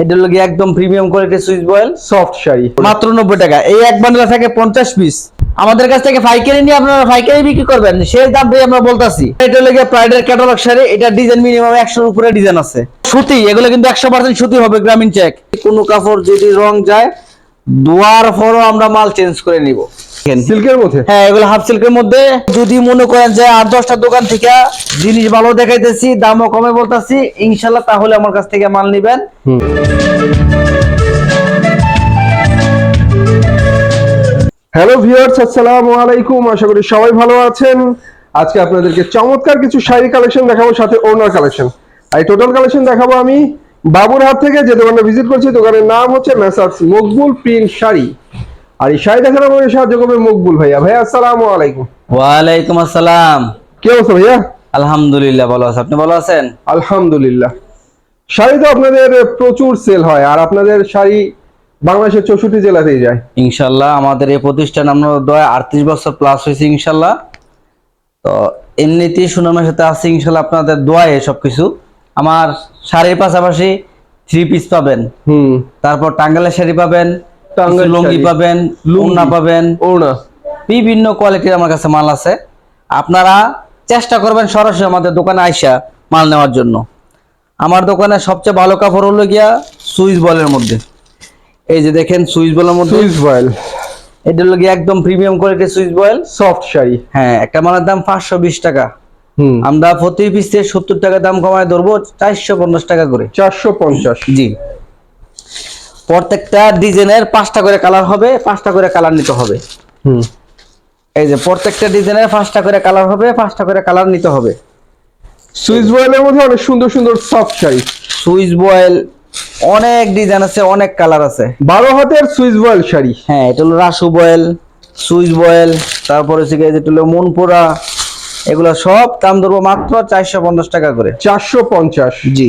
এটা হলো গিয়ে একদম প্রিমিয়াম কোয়ালিটির সুইচ বয়েল সফট শাড়ি। মাত্র নব্বই টাকা। এই এক বান্ডেলে থাকে পঞ্চাশ পিস আমাদের কাছ থেকে পাইকারি নিয়ে আপনারা পাইকারি বিক্রি করবেন। সেই দাম দিয়ে আমরা বলতাছি। এটা হলো গিয়ে প্রাইডের ক্যাটালগ শাড়ি, এটা ডিজাইন মিনিমাম একশোর উপরে ডিজাইন আছে। সুতি, এগুলো কিন্তু একশো পার্সেন্ট সুতি হবে, গ্রামীণ চেক কোনো কাপড় যদি রং যায়, দুয়ার পরও আমরা মাল চেঞ্জ করে নিব। সিল্কের মধ্যে? হ্যাঁ এগুলো হাফ সিল্কের মধ্যে। যদি মনে করেন যে আট দশটা দোকান থেকে জিনিস ভালো দেখাইতেছি দামও কমে বলতাছি ইনশাল্লাহ তাহলে আমার কাছ থেকে মাল নিবেন। হ্যালো ভিউয়ার্স আসসালামু আলাইকুম। আশা করি সবাই ভালো আছেন। আজকে আপনাদেরকে চমৎকার কিছু শাড়ি কালেকশন দেখাবো সাথে ওনার কালেকশন আর টোটাল কালেকশন দেখাবো আমি বাবুরহাট থেকে যে দোকানটা ভিজিট করছি দোকানের নাম হচ্ছে মেসার্স মকবুল প্রিন্ট শাড়ি। আর এই শাড়ি দেখানোর আমাকে সাহায্য করবে মকবুল ভাইয়া? ভাইয়া আসসালামু আলাইকুম। ওয়ালাইকুম আসসালাম। কি অবস্থা ভাইয়া? আলহামদুলিল্লাহ ভালো আছে। আপনি ভালো আছেন? আলহামদুলিল্লাহ। শাড়ি তো আপনাদের প্রচুর সেল হয় আর আপনাদের শাড়ি বাংলাদেশের চৌষট্টি জেলাতেই যায়। ইনশাল্লাহ আমাদের এই প্রতিষ্ঠান আমরা দয় আটত্রিশ বছর প্লাস হয়েছে ইনশাল্লাহ। তো এমনিতেই সুনামের সাথে আছে ইনশাল্লাহ আপনাদের দোয়ায় সবকিছু। আমার শাড়ির পাশাপাশি থ্রি পিস পাবেন। হুম। তারপর টাঙ্গালের শাড়ি পাবেন কিছু লুঙ্গি। পাবেন লুঙ্গা। পাবেন। ওড়না। বিভিন্ন কোয়ালিটির আমার কাছে মাল আছে। আপনারা চেষ্টা করবেন সরাসরি আমাদের দোকানে আইসা মাল নেওয়ার জন্য। আমার দোকানে সবচেয়ে ভালো কাপড় হলো গিয়া সুইচ বলের মধ্যে। এই যে দেখেন সুইচ বলের মধ্যে। Swiss voile. এটা হলো গিয়ে একদম প্রিমিয়াম কোয়ালিটির সুইচ বয়েল। সফট শাড়ি। হ্যাঁ একটা মালের দাম পাঁচশো বিশ টাকা। আমরা প্রতি পিসে সত্তর টাকা দাম কমায় ধরবো চারশো পঞ্চাশ টাকা করে। চারশো পঞ্চাশ। জি। প্রত্যেকটা ডিজাইনের পাঁচটা করে কালার হবে পাঁচটা করে কালার নিতে হবে। হুম। এই যে প্রত্যেকটা ডিজাইনের পাঁচটা করে কালার হবে পাঁচটা করে কালার নিতে হবে। সুইস বয়েলের মধ্যে অনেক সুন্দর সুন্দর সফট শাড়ি সুইচ বয়েল অনেক ডিজাইন আছে অনেক কালার আছে। বারো হাতের সুইস বয়েল শাড়ি। হ্যাঁ এটা হলো রাসু বয়েল সুইচ বয়েল তারপরে হচ্ছে গিয়ে যেটা হলো মনপুরা এগুলো সব দাম ধরবো মাত্র চারশো পঞ্চাশ টাকা করে। চারশো পঞ্চাশ। জি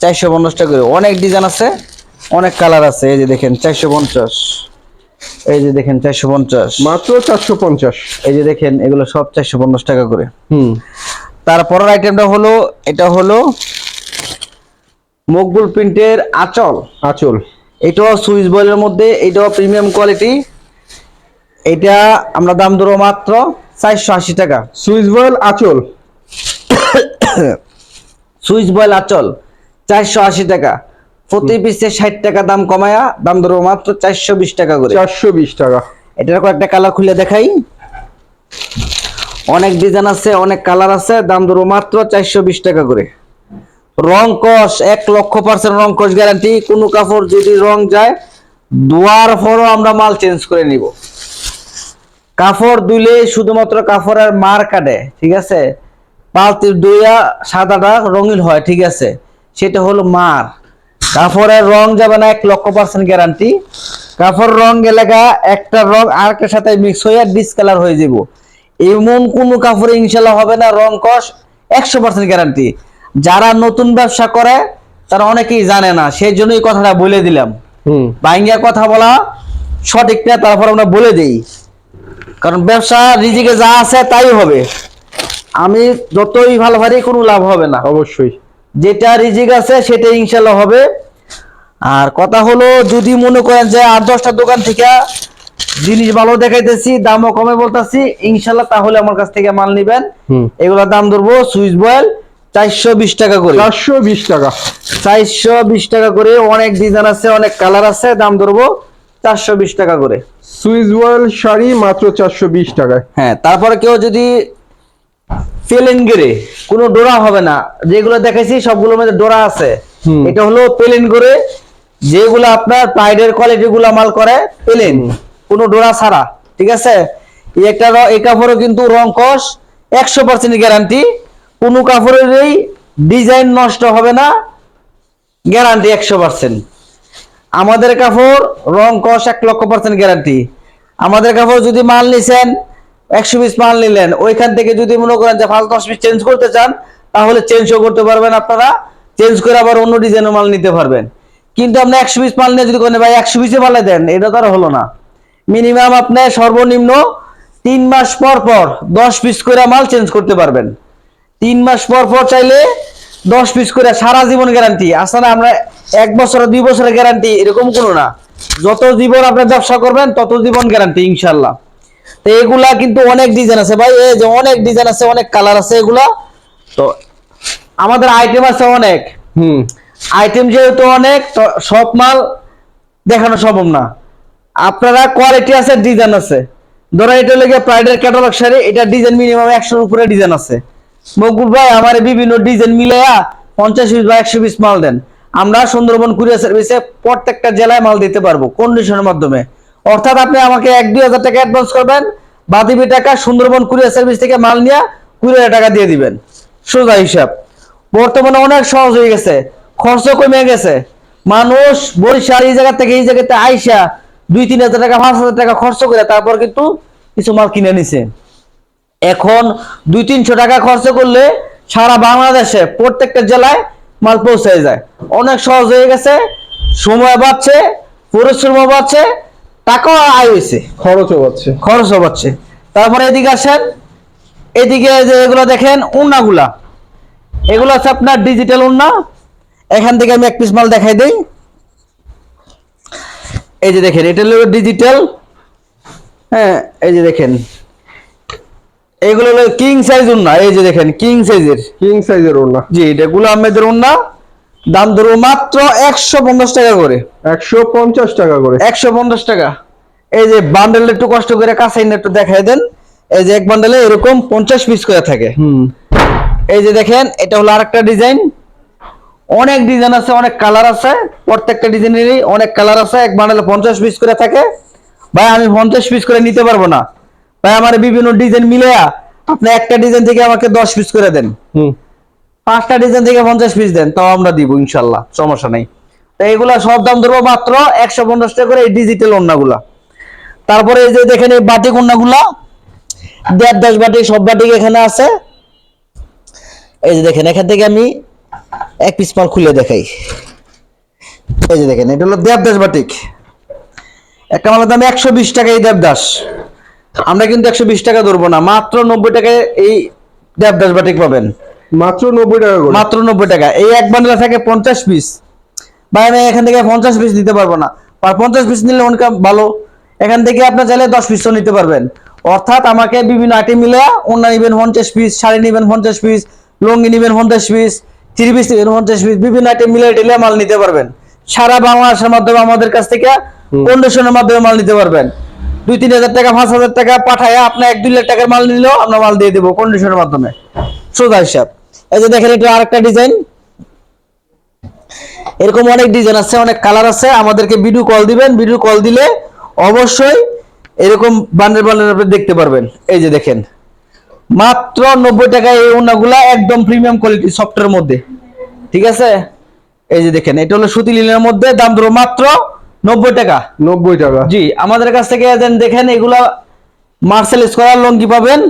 চারশো পঞ্চাশ টাকা করে। অনেক ডিজাইন আছে অনেক কালার আছে এই যে দেখেন চারশো পঞ্চাশ। এই যে দেখেন চারশো পঞ্চাশ। মাত্র চারশো পঞ্চাশ। এই যে দেখেন এগুলো সব চারশো পঞ্চাশ টাকা করে। হুম। তারপরের আইটেমটা হলো এটা হলো মকবুল প্রিন্টের আঁচল। আচল। এটাও সুইচ বয়েলের মধ্যে এটাও প্রিমিয়াম কোয়ালিটি এটা আমরা দাম ধরো মাত্র চারশো আশি টাকা। সুইস বয়েল আচল। সুইচ বয়েল আচল চারশো আশি টাকা। প্রতি পিসে ষাট টাকা দাম কমায়া দাম ধরবো মাত্র চারশো বিশ টাকা করে। চারশো বিশ টাকা। এটার কয়েকটা কালার খুলে দেখাই। অনেক ডিজাইন আছে অনেক কালার আছে দাম ধরবো মাত্র চারশো বিশ টাকা করে। রং কস এক লক্ষ পার্সেন্ট রং কস গ্যারান্টি কোনো কাপড় যদি রং যায় দুয়ার পরও আমরা মাল চেঞ্জ করে নিব। কাপড় দুইলে শুধুমাত্র কাপড়ের মার কাটে ঠিক আছে? পালতির দুইয়া সাদাটা রঙিন হয় ঠিক আছে? সেটা হলো মার। কাপড়ের রং যাবে না এক লক্ষ পার্সেন্ট গ্যারান্টি কাপড় রং এলাকা একটা রং আরেকটার সাথে মিক্স হয়ে ডিসকালার হয়ে যাব এমন কোন কাপড়ে ইনশাল্লাহ হবে না রং কস একশো পার্সেন্ট গ্যারান্টি যারা নতুন ব্যবসা করে তারা অনেকেই জানে না সেই জন্য এই কথাটা বলে দিলাম। বাইঙ্গা কথা বলা সঠিক না তারপর আমরা বলে দেই। কারণ ব্যবসা রিজিকে যা আছে তাই হবে। আমি যতই ভালো পারি কোনো লাভ হবে না। অবশ্যই। যেটা রিজিক আছে সেটা ইনশাল্লাহ হবে। আর কথা হলো যদি মনে করেন যে আট দশটা দোকান থেকে জিনিস ভালো দেখাইতেছি দামও কমে বলতেছি ইনশাল্লাহ তাহলে আমার কাছ থেকে মাল নিবেন। এগুলোর দাম ধরবো সুইচ বয়েল চারশো বিশ টাকা করে। চারশো বিশ টাকা। চারশো বিশ টাকা করে অনেক ডিজাইন আছে অনেক কালার আছে দাম ধরবো চারশো বিশ টাকা করে। সুইস বয়েল শাড়ি মাত্র চারশো বিশ টাকায়। হ্যাঁ তারপরে কেউ যদি প্লেন গেরে কোনো ডোরা হবে না যেগুলো দেখাইছি সবগুলোর মধ্যে ডোরা আছে। এটা হলো প্লেন করে যেগুলো আপনার প্রাইডের কোয়ালিটি গুলা মাল করে পেলেন। কোনো ডোরা ছাড়া ঠিক আছে? একটা এই কাপড়ও কিন্তু রং কস একশো পার্সেন্ট গ্যারান্টি কোনো কাপড়েরই ডিজাইন নষ্ট হবে না গ্যারান্টি একশো পার্সেন্ট আমাদের কাপড় রং কস এক লক্ষ পার্সেন্ট গ্যারান্টি আমাদের কাপড় যদি মাল নিছেন একশো পিস মাল নিলেন ওইখান থেকে যদি মনে করেন যে পাঁচ দশ পিস চেঞ্জ করতে চান তাহলে চেঞ্জও করতে পারবেন আপনারা। চেঞ্জ করে আবার অন্য ডিজাইনের মাল নিতে পারবেন। কিন্তু আপনি একশো পিস মাল নিয়ে যদি করেন, ভাই, একশো পিসে মালে দেন, এটা তো আর হলো না। মিনিমাম আপনি সর্বনিম্ন তিন মাস পর পর দশ পিস করে মাল চেঞ্জ করতে পারবেন। তিন মাস পর পর চাইলে দশ পিস করে সারা জীবন গ্যারান্টি আসলে আমরা এক বছর দুই বছরের গ্যারান্টি এরকম কোনো না। যত জীবন আপনি ব্যবসা করবেন, তত জীবন গ্যারান্টি ইনশাল্লাহ তো এগুলা কিন্তু অনেক ডিজাইন আছে ভাই। এই যে অনেক ডিজাইন আছে, অনেক কালার আছে এগুলা। তো আমাদের আইটেম আছে অনেক। হুম। আইটেম যেহেতু অনেক সব মাল দেখানো সম্ভব না। আপনারা কোয়ালিটি আছে ডিজাইন আছে। ধরো এটা লেগে প্রাইডের ক্যাটালগ শাড়ি, এটা ডিজাইন মিনিমাম একশোর উপরে ডিজাইন আছে। মকুব ভাই, আমার বিভিন্ন ডিজাইন মিলাইয়া পঞ্চাশ পিস বা একশো পিস মাল দেন। আমরা সুন্দরবন কুরিয়ার সার্ভিসে প্রত্যেকটা জেলায় মাল দিতে পারব কন্ডিশনের মাধ্যমে। অর্থাৎ আপনি আমাকে এক, দুই হাজার টাকা অ্যাডভান্স করবেন বাদিবি টাকা সুন্দরবন কুরিয়ার সার্ভিস থেকে মাল নিয়ে কুড়ি টাকা দিয়ে দিবেন। সোজা হিসাব। বর্তমানে অনেক সহজ হয়ে গেছে। খরচ কমে গেছে। মানুষ বরিশাল এই জায়গা থেকে এই জায়গাতে আইসা দুই তিন হাজার টাকা পাঁচ হাজার টাকা খরচ করে তারপর কিন্তু কিছু মাল কিনে নিছে। এখন দুই তিনশো টাকা খরচ করলে সারা বাংলাদেশে প্রত্যেকটা জেলায় মাল পৌঁছে যায়। অনেক সহজ হয়ে গেছে সময় বাড়ছে পরিশ্রম বাড়ছে টাকাও আয় হয়েছে। খরচও পাচ্ছে খরচও বাড়ছে তারপরে এদিকে আসেন এদিকে যে এগুলো দেখেন উন্নাগুলা। এগুলো হচ্ছে আপনার ডিজিটাল উন্না। এখান থেকে আমি এক পিস মাল দেখাই দেই। এই যে দেখেন এটা হলো ডিজিটাল হ্যাঁ এই যে দেখেন। এগুলো হলো কিং সাইজ উন্না এই যে দেখেন কিং সাইজের কিং সাইজের ওড়না। জি এটা গুলো আহমেদের উন্না দাম ধরবো মাত্র একশো পঞ্চাশ টাকা করে। একশো পঞ্চাশ টাকা করে। একশো পঞ্চাশ টাকা। এই যে বান্ডেল একটু কষ্ট করে কাছে একটু দেখাই দেন। এই যে এক বান্ডেলে এরকম পঞ্চাশ পিস করে থাকে। হুম। এই যে দেখেন এটা হলো আরেকটা ডিজাইন অনেক ডিজাইন আছে অনেক কালার আছে প্রত্যেকটা ডিজাইনেরই অনেক কালার আছে। এক বান্ডেলে পঞ্চাশ পিস করে থাকে। ভাই আমি পঞ্চাশ পিস করে নিতে পারব না। ভাই আমার বিভিন্ন ডিজাইন মিলে আপনি একটা ডিজাইন থেকে আমাকে দশ পিস করে দেন। হুম। পাঁচটা ডিজাইন থেকে পঞ্চাশ পিস দেন তাও আমরা দিব ইনশাল্লাহ সমস্যা নেই। তো এইগুলা সব দাম ধরবো মাত্র একশো পঞ্চাশ টাকা করে এই ডিজিটাল ওন্নাগুলা তারপরে এই যে দেখেন এই বাটিক ওন্নাগুলা দেড় দশ বাটিক সব বাটিক এখানে আছে। এই যে দেখেন এখান থেকে আমি এক পিস মাল খুলে দেখাই। এই যে দেখেন এটা হলো দেবদাস বাটিক। একটা মালের দাম একশো বিশ টাকা এই দেবদাস। আমরা কিন্তু একশো বিশ টাকা ধরবো না মাত্র নব্বই টাকায় এই দেবদাস বাটিক পাবেন। মাত্র নব্বই টাকা মাত্র নব্বই টাকা। এই এক বান্ডেলে থাকে পঞ্চাশ পিস ভাই আমি এখান থেকে পঞ্চাশ পিস দিতে পারব না। আর পঞ্চাশ পিস নিলে অনেক ভালো। এখান থেকে আপনার চাইলে দশ পিসও নিতে পারবেন। অর্থাৎ আমাকে বিভিন্ন আইটেম মিলে অন্য নিবেন পঞ্চাশ পিস শাড়ি নিবেন পঞ্চাশ পিস লুঙ্গি নিবেন পঞ্চাশ পিস থ্রি পিস পঞ্চাশ পিস বিভিন্ন আইটেম মিলে টেলে মাল নিতে পারবেন। সারা বাংলাদেশের মাধ্যমে আমাদের কাছ থেকে কন্ডিশনের মাধ্যমে মাল নিতে পারবেন। দুই তিন হাজার টাকা পাঁচ হাজার টাকা পাঠায় আপনার এক দুই লাখ টাকার মাল নিলেও আমরা মাল দিয়ে দেবো কন্ডিশনের মাধ্যমে। সোজা হিসাব। এই যে দেখেন এটা আরেকটা ডিজাইন এরকম অনেক ডিজাইন আছে অনেক কালার আছে। আমাদেরকে ভিডিও কল দিবেন। ভিডিও কল দিলে অবশ্যই এরকম বান্ডেল বান্ডেল আপনি দেখতে পারবেন। এই যে দেখেন। মাত্র নব্বই টাকায় এই ওনাগুলা একদম প্রিমিয়াম কোয়ালিটি সফটের মধ্যে। ঠিক আছে? এই যে দেখেন এটা হলো সুতি লিনের মধ্যে দাম ধরো মাত্র নব্বই টাকা। নব্বই টাকা। জি আমাদের কাছ থেকে দেন দেখেন এগুলা মার্সেল স্কোয়ার লঙ্গি পাবেন।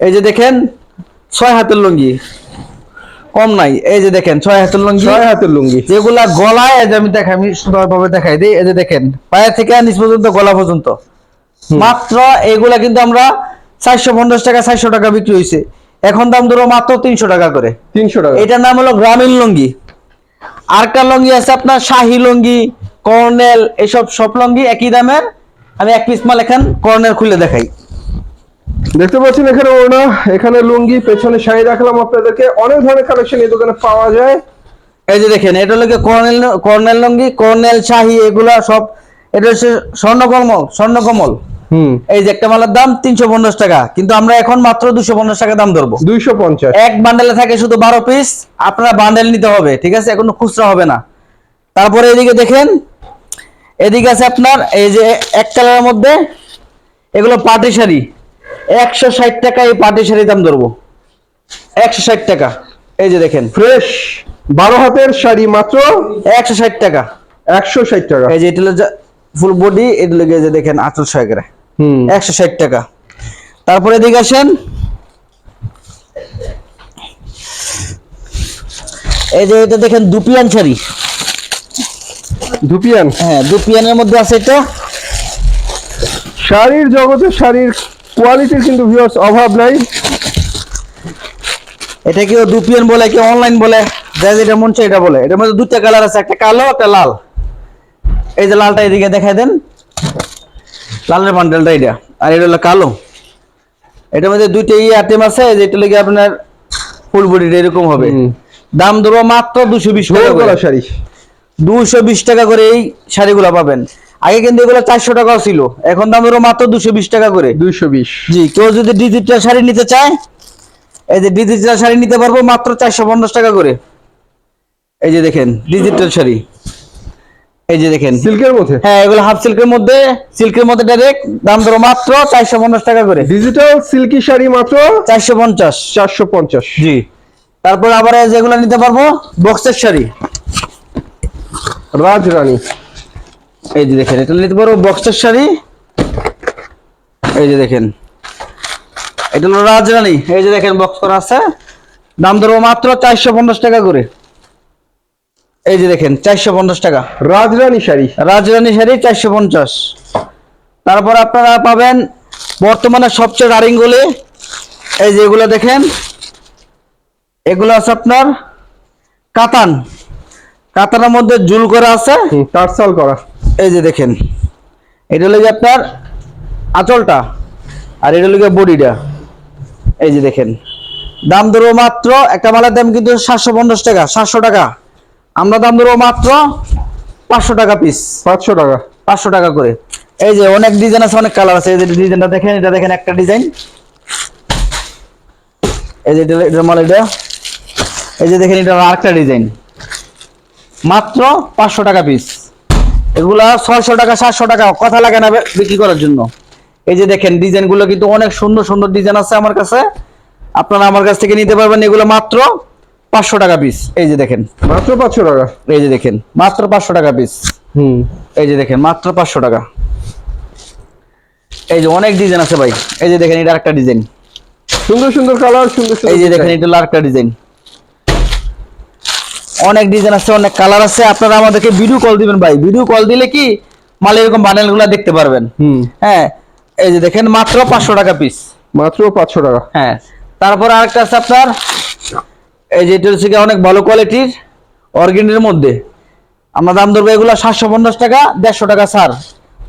এই যে দেখেন ছয় হাতের লঙ্গি। কম নাই। এই যে দেখেন ছয় হাতের লঙ্গি। ছয় হাতের লুঙ্গি। যেগুলা গলায় এই যে আমি দেখাই আমি সুন্দরভাবে দেখাই দিই। এই যে দেখেন পায়ে থেকে নিচ পর্যন্ত গলা পর্যন্ত। মাত্র এগুলা কিন্তু আমরা চারশো পঞ্চাশ টাকা চারশো টাকা বিক্রি হয়েছে এখন দাম ধরো মাত্র তিনশো টাকা করে। তিনশো টাকা। এটার নাম হলো গ্রামীণ লুঙ্গি। আরেকটা লুঙ্গি আছে আপনার? শাহী লুঙ্গি কর্নেল এসব সব লুঙ্গি একই দামের। আমি এক পিস মাল এখন কর্নেল খুলে দেখাই। দেখতে পাচ্ছেন এখানে ওড়না এখানে লুঙ্গি পেছনে শাড়ি রাখলাম আপনাদেরকে। অনেক ধরনের কালেকশন এই দোকানে পাওয়া যায়। এই যে দেখেন এটা হলো কর্নেল কর্নেল লুঙ্গি কর্নেল শাহী এগুলা সব এটা হচ্ছে স্বর্ণকমল স্বর্ণকমল। এই যে একটা মালের দাম তিনশো পঞ্চাশ টাকা কিন্তু আমরা এখন মাত্র দুশো পঞ্চাশ টাকা দাম ধরবো। দুইশো পঞ্চাশ। এক বান্ডেলে থাকে শুধু বারো পিস আপনারা বান্ডেল নিতে হবে ঠিক আছে? এখন খুচরা হবে না। তারপরে এদিকে দেখেন এদিকে আছে আপনার এই যে এক কালারের মধ্যে এগুলো পাটি শাড়ি। একশো ষাট টাকা এই পাটি শাড়ি দাম ধরবো। একশো ষাট টাকা। এই যে দেখেন। ফ্রেশ বারো হাতের শাড়ি মাত্র একশো ষাট টাকা। একশো ষাট টাকা। এই যে এটা হলো ফুল বডি এটা হলো যে দেখেন করে হুম একশো ষাট টাকা। তারপরে এদিকে আসেন। এই যে এটা দেখেন দুপিয়ান শাড়ি। ধুপিয়ান হ্যাঁ দুপিয়ানের মধ্যে আছে এটা। শাড়ির জগতে শাড়ির কোয়ালিটির কিন্তু ভিউয়ার্স অভাব নাই। এটা কেউ দুপিয়ান বলে কেউ অনলাইন বলে যা যেটা মন চায় এটা বলে। এটার মধ্যে দুটো কালার আছে একটা কালো একটা লাল। এই যে লালটা এদিকে দেখাই দেন। লালের বান্ডেলটা এটা। আর এটা হলো কালো। এটার মধ্যে দুইটা ই আইটেম আছে যেটা লেগে আপনার ফুল বডিটা এরকম হবে। দাম ধরো মাত্র দুশো বিশ টাকা শাড়ি। দুশো বিশ টাকা করে এই শাড়িগুলো পাবেন। আগে কিন্তু এগুলো চারশো টাকাও ছিল। এখন দাম ধরো মাত্র দুশো বিশ টাকা করে। দুইশো বিশ। জি কেউ যদি ডিজিটাল শাড়ি নিতে চায় এই যে ডিজিটাল শাড়ি নিতে পারব মাত্র চারশো পঞ্চাশ টাকা করে। এই যে দেখেন ডিজিটাল শাড়ি। এই যে দেখেন। সিল্কের মধ্যে? হ্যাঁ এগুলো হাফ সিল্কের মধ্যে। সিল্কের মধ্যে ডাইরেক্ট দাম ধরো মাত্র চারশো পঞ্চাশ টাকা করে। ডিজিটাল সিল্কি শাড়ি মাত্র চারশো পঞ্চাশ। চারশো পঞ্চাশ। জি। তারপর আবার এই যেগুলো নিতে পারব বক্সের শাড়ি। রাজরানী। এই যে দেখেন এটা নিতে পারব বক্সের শাড়ি। এই যে দেখেন। এটা হলো রাজরানী। এই যে দেখেন বক্স করা আছে। দাম ধরবো মাত্র চারশো পঞ্চাশ টাকা করে। এই যে দেখেন চারশো পঞ্চাশ টাকা। রাজরানী শাড়ি। রাজরানী শাড়ি চারশো পঞ্চাশ। তারপর আপনারা পাবেন বর্তমানে সবচেয়ে রানিং গুলি। এই যে এগুলো দেখেন এগুলো আছে আপনার কাতান। কাতানের মধ্যে জুল করা আছে। টার্সাল করা। এই যে দেখেন এটা হলো আপনার আঁচলটা আর এটা হলো গিয়ে বডিটা। এই যে দেখেন দাম ধরবো মাত্র একটা মালের দাম কিন্তু সাতশো পঞ্চাশ টাকা সাতশো টাকা। আমরা দাম ধরবো মাত্র পাঁচশো টাকা পিস পাঁচশো টাকা। পাঁচশো টাকা করে। এই যে অনেক ডিজাইন আছে অনেক কালার আছে। এই যে ডিজাইনটা দেখেন এটা দেখেন একটা ডিজাইন এই যে এটা মাল এটা। এই যে দেখেন এটা আরেকটা ডিজাইন মাত্র পাঁচশো টাকা পিস এগুলা ছয়শো টাকা সাতশো টাকা কথা লাগে না বিক্রি করার জন্য। এই যে দেখেন ডিজাইনগুলো কিন্তু অনেক সুন্দর সুন্দর ডিজাইন আছে আমার কাছে। আপনারা আমার কাছ থেকে নিতে পারবেন এগুলো মাত্র পাঁচশো টাকা পিস এই যে দেখেন। মাত্র পাঁচশো টাকা? এই যে দেখেন মাত্র পাঁচশো টাকা পিস হুম। এই যে দেখেন মাত্র পাঁচশো টাকা। এই যে অনেক ডিজাইন আছে ভাই। এই যে দেখেন এটা একটা ডিজাইন সুন্দর সুন্দর কালার সুন্দর এই যে দেখেন। এটা আরেকটা ডিজাইন অনেক ডিজাইন আছে অনেক কালার আছে। আপনারা আমাদেরকে ভিডিও কল দিবেন ভাই। ভিডিও কল দিলে কি মাল এরকম বান্ডেলগুলা দেখতে পারবেন। হুম। হ্যাঁ এই যে দেখেন মাত্র পাঁচশো টাকা পিস মাত্র পাঁচশো টাকা। হ্যাঁ তারপর আরেকটা আছে আপনার এই যে এটা হচ্ছে অনেক ভালো কোয়ালিটির অর্গেনের মধ্যে। আমরা দাম ধরবো এগুলো সাতশো পঞ্চাশ টাকা দেড়শো টাকা সার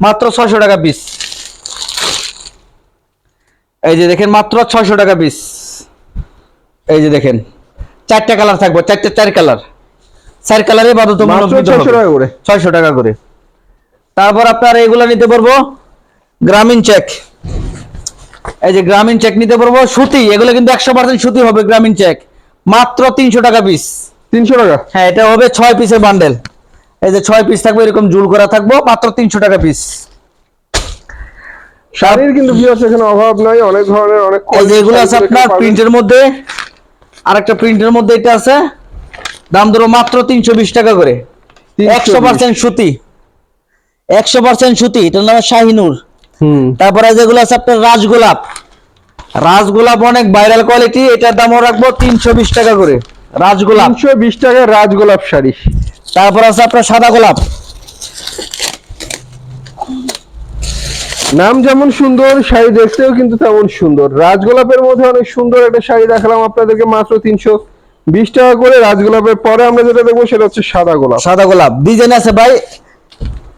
মাত্র ছয়শো টাকা পিস এই যে দেখেন মাত্র ছয়শো টাকা পিস এই যে দেখেন চারটা কালার থাকবে চারটে চার কালার চার কালারে করে। ছয়শো টাকা করে। তারপর আপনার এগুলো নিতে পারব গ্রামীণ চেক এই যে গ্রামীণ চেক নিতে পারব সুতি এগুলো কিন্তু একশো পার্সেন্ট সুতি হবে গ্রামীণ চেক মাত্র তিনশো টাকা পিস তিনশো টাকা? হ্যাঁ এটা হবে ছয় পিসের বান্ডেল এই যে ছয় পিস থাকবে এরকম জুল করা থাকব মাত্র তিনশো টাকা পিস শাড়ির কিন্তু ভিউয়ার্স এখানে অভাব নাই অনেক ধরনের অনেক এই যে এগুলো আছে আপনার প্রিন্টের মধ্যে। আরেকটা প্রিন্টের মধ্যে এটা আছে। দাম ধরো মাত্র তিনশো বিশ টাকা করে। 320 একশো পার্সেন্ট সুতি। একশো পার্সেন্ট সুতি এটার নাম শাহিনুর। হুম। তারপরে যেগুলো আছে আপনার রাজগোলাপ রাজগোলাপ অনেক ভাইরাল কোয়ালিটি এটার দামও রাখব তিনশো বিশ টাকা করে। রাজগোলাপ। তিনশো বিশ টাকায় রাজগোলাপ শাড়ি। তারপর আছে আপনার সাদা গোলাপ। নাম যেমন সুন্দর শাড়ি দেখতেও কিন্তু তেমন সুন্দর। রাজগোলাপের মধ্যে অনেক সুন্দর একটা শাড়ি দেখালাম আপনাদেরকে মাত্র তিনশো বিশ টাকা করে। রাজগোলাপের পরে আমরা যেটা দেখব সেটা হচ্ছে সাদা গোলাপ। সাদা গোলাপ। ডিজাইন আছে ভাই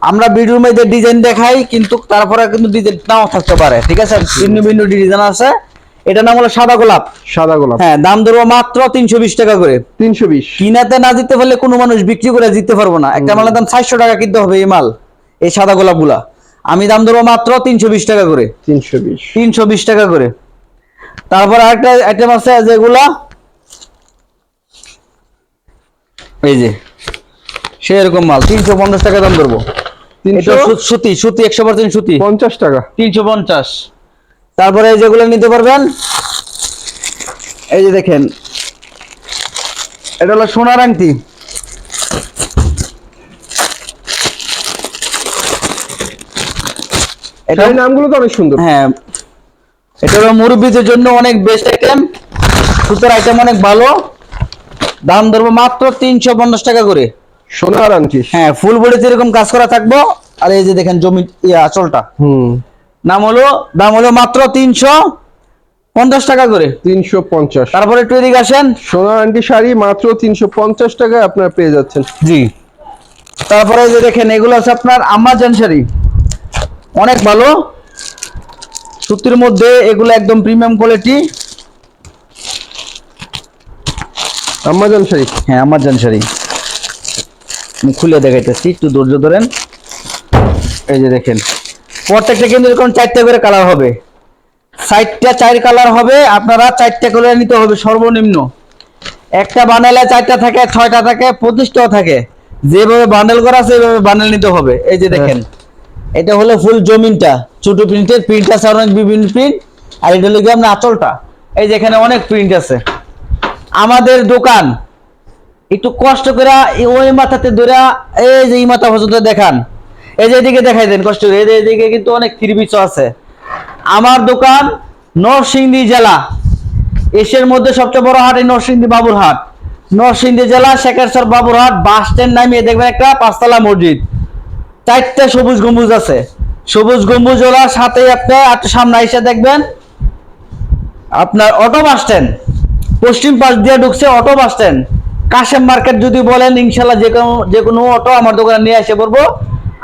আমরা ভিডিওর মধ্যে ডিজাইন দেখাই কিন্তু তারপরে কিন্তু ডিজাইন নাও থাকতে পারে ঠিক আছে? ভিন্ন ভিন্ন ডিজাইন আছে। এটা নাম হলো সাদা গোলাপ। সাদা গোলাপ। হ্যাঁ দাম ধরবো মাত্র তিনশো বিশ টাকা করে। তিনশো বিশ। কিনাতে না দিতে পারলে কোনো মানুষ বিক্রি করে দিতে পারব না। একটা মালের দাম চারশো টাকা কিনতে হবে এই মাল এই সাদা গোলাপগুলা আমি দাম ধরবো মাত্র তিনশো বিশ টাকা করে। তিনশো বিশ। তিনশো বিশ টাকা করে। তারপর আরেকটা আইটেম আছে যেগুলা এই যে সেরকম মাল। তিনশো পঞ্চাশ টাকা দাম ধরবো। সুতি সুতি একশো পার্সেন্ট সুতি। পঞ্চাশ টাকা। তিনশো পঞ্চাশ। তারপরে এই যেগুলো নিতে পারবেন এই যে দেখেন এটা হলো সোনার আংটি। এটা নামগুলো তো অনেক সুন্দর। হ্যাঁ এটা হলো মুরব্বীদের জন্য অনেক বেস্ট আইটেম সুতোর আইটেম অনেক ভালো। দাম ধরবো মাত্র তিনশো পঞ্চাশ টাকা করে। সোনার আংটি। হ্যাঁ ফুল বডিতে এরকম কাজ করা থাকব। আর এই যে দেখেন জমি আঁচলটা। হুম। নাম হলো দাম হলো মাত্র তিনশো পঞ্চাশ টাকা করে। তিনশো পঞ্চাশ। তারপরে একটু এদিকে আসেন। সোনা আন্টি শাড়ি মাত্র তিনশো পঞ্চাশ টাকায় আপনারা পেয়ে যাচ্ছেন। জি। তারপরে যে দেখেন এগুলো আছে আপনার আমাজন শাড়ি। অনেক ভালো। সুতির মধ্যে এগুলো একদম প্রিমিয়াম কোয়ালিটি আমাজন শাড়ি। হ্যাঁ আমাজন শাড়ি। খুলে দেখাইতেছি, একটু ধৈর্য ধরেন। এই যে দেখেন, প্রত্যেকটা কিন্তু এরকম চারটে করে কালার হবে। চারটা, চার কালার হবে, আপনারা চারটে করে নিতে হবে সর্বনিম্ন। একটা বান্ডেলে চারটা থাকে, ছয়টা থাকে, পঁচিশটাও থাকে। যেভাবে বান্ডেল করা সেভাবে বান্ডেল নিতে হবে। এই যে দেখেন, এটা হলো ফুল জমিনটা। ছোট প্রিন্টের প্রিন্ট আছে অনেক বিভিন্ন প্রিন্ট আর এটা হলো গিয়ে আপনার আঁচলটা। এই যে এখানে অনেক প্রিন্ট আছে। আমাদের দোকান একটু কষ্ট করে ওই মাথাতে ধরে এই যে এই মাথা পর্যন্ত দেখান। এই যে এদিকে দেখাই দেন কষ্ট করে। এদিকে কিন্তু অনেক পিসও আছে। আমার দোকান নরসিংদী জেলা। এশিয়ার মধ্যে সবচেয়ে বড় হাট এই নরসিংদী বাবুরহাট নরসিংদী জেলা শেখেরচর বাবুরহাট বাস স্ট্যান্ড নামিয়ে দেখবেন একটা পাঁচতলা মসজিদ। চারটা সবুজ গম্বুজ আছে। সবুজ গম্বুজ ওলার সাথে আপনি একটু সামনে এসে দেখবেন আপনার অটো বাস স্ট্যান্ড। পশ্চিম পাশ দিয়ে ঢুকছে auto bus stand. Kashem market যদি বলেন, ইনশাল্লাহ যে কোনো যে কোনো অটো আমার দোকানে নিয়ে এসে পড়ব।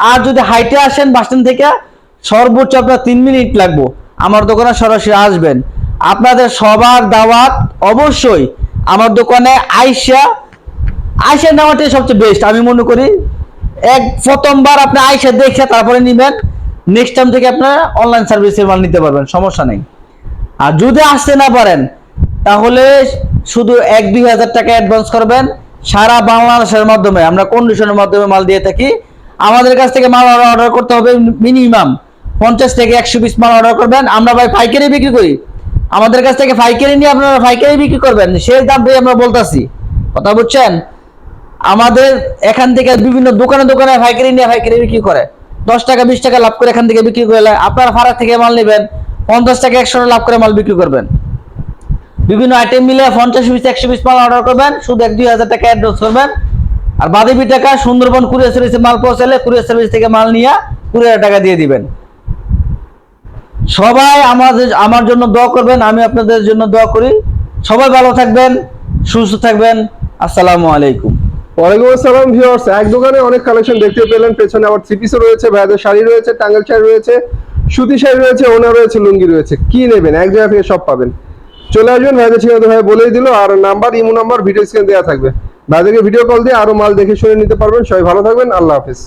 আর যদি হাইটে আসেন, বাস স্ট্যান্ড থেকে, সর্বোচ্চ আপনার তিন মিনিট লাগবো। আমার দোকানে সরাসরি আসবেন। আপনাদের সবার দাওয়াত অবশ্যই আমার দোকানে আইসা আইসা নেওয়াটাই সবচেয়ে বেস্ট আমি মনে করি। এক প্রথমবার আপনি আইসা দেখে তারপরে নিবেন। নেক্সট টাইম থেকে আপনারা অনলাইন সার্ভিসের মাল নিতে পারবেন, সমস্যা নেই। আর যদি আসতে না পারেন তাহলে শুধু এক দুই হাজার টাকা অ্যাডভান্স করবেন সারা বাংলাদেশের মাধ্যমে। আমরা কন্ডিশনের মাধ্যমে মাল দিয়ে থাকি। আমাদের কাছ থেকে মাল অর্ডার করতে হবে মিনিমাম পঞ্চাশ থেকে একশো পিস মাল অর্ডার করবেন। আমরা ভাই পাইকারি বিক্রি করি। আমাদের কাছ থেকে পাইকারি নিয়ে আপনারা পাইকারি বিক্রি করবেন। সেই দাম দিয়ে আমরা বলতাছি। কথা বুঝছেন? আমাদের এখান থেকে বিভিন্ন দোকানে দোকানে পাইকারি নিয়ে পাইকারি বিক্রি করে। দশ টাকা, বিশ টাকা লাভ করে এখান থেকে বিক্রি করলে আপনারা ফারাক থেকে মাল নেবেন। পঞ্চাশ টাকা একশো লাভ করে মাল বিক্রি করবেন। বিভিন্ন আইটেম মিলে পঞ্চাশ পিস একশো পিস মাল অর্ডার করবেন, শুধু এক, দুই হাজার টাকা অ্যাডভান্স করবেন। আর বাদেবি টাকা সুন্দরবন কুরিয়ার সার্ভিসে মাল পৌঁছালে কুরিয়ার সার্ভিস থেকে মাল নিয়ে হাজার টাকা দিয়ে দিবেন। সবাই আমাদের, আমার জন্য দোয়া করবেন, আমি আপনাদের জন্য দোয়া করি। সবাই ভালো থাকবেন, সুস্থ থাকবেন, আসসালামু আলাইকুম। ওয়ালাইকুম আসসালাম ভিউয়ার্স, এক দোকানে অনেক কালেকশন দেখতে পেলেন, পেছনে আবার থ্রি পিসও রয়েছে, ভাইদের শাড়ি রয়েছে টাঙ্গেল শাড়ি রয়েছে, সুতি শাড়ি রয়েছে, ওনা রয়েছে, লুঙ্গি রয়েছে, কি নেবেন? এক জায়গা থেকে সব পাবেন। চলে আসবেন, ভাইদের ঠিকানা ভাই বলেই দিল, আর number, imo number, video screen দেওয়া থাকবে। ভাইদেরকে ভিডিও কল দিয়ে আরও মাল দেখে শুনে নিতে পারবেন। সবাই ভালো থাকবেন, আল্লাহ হাফিজ।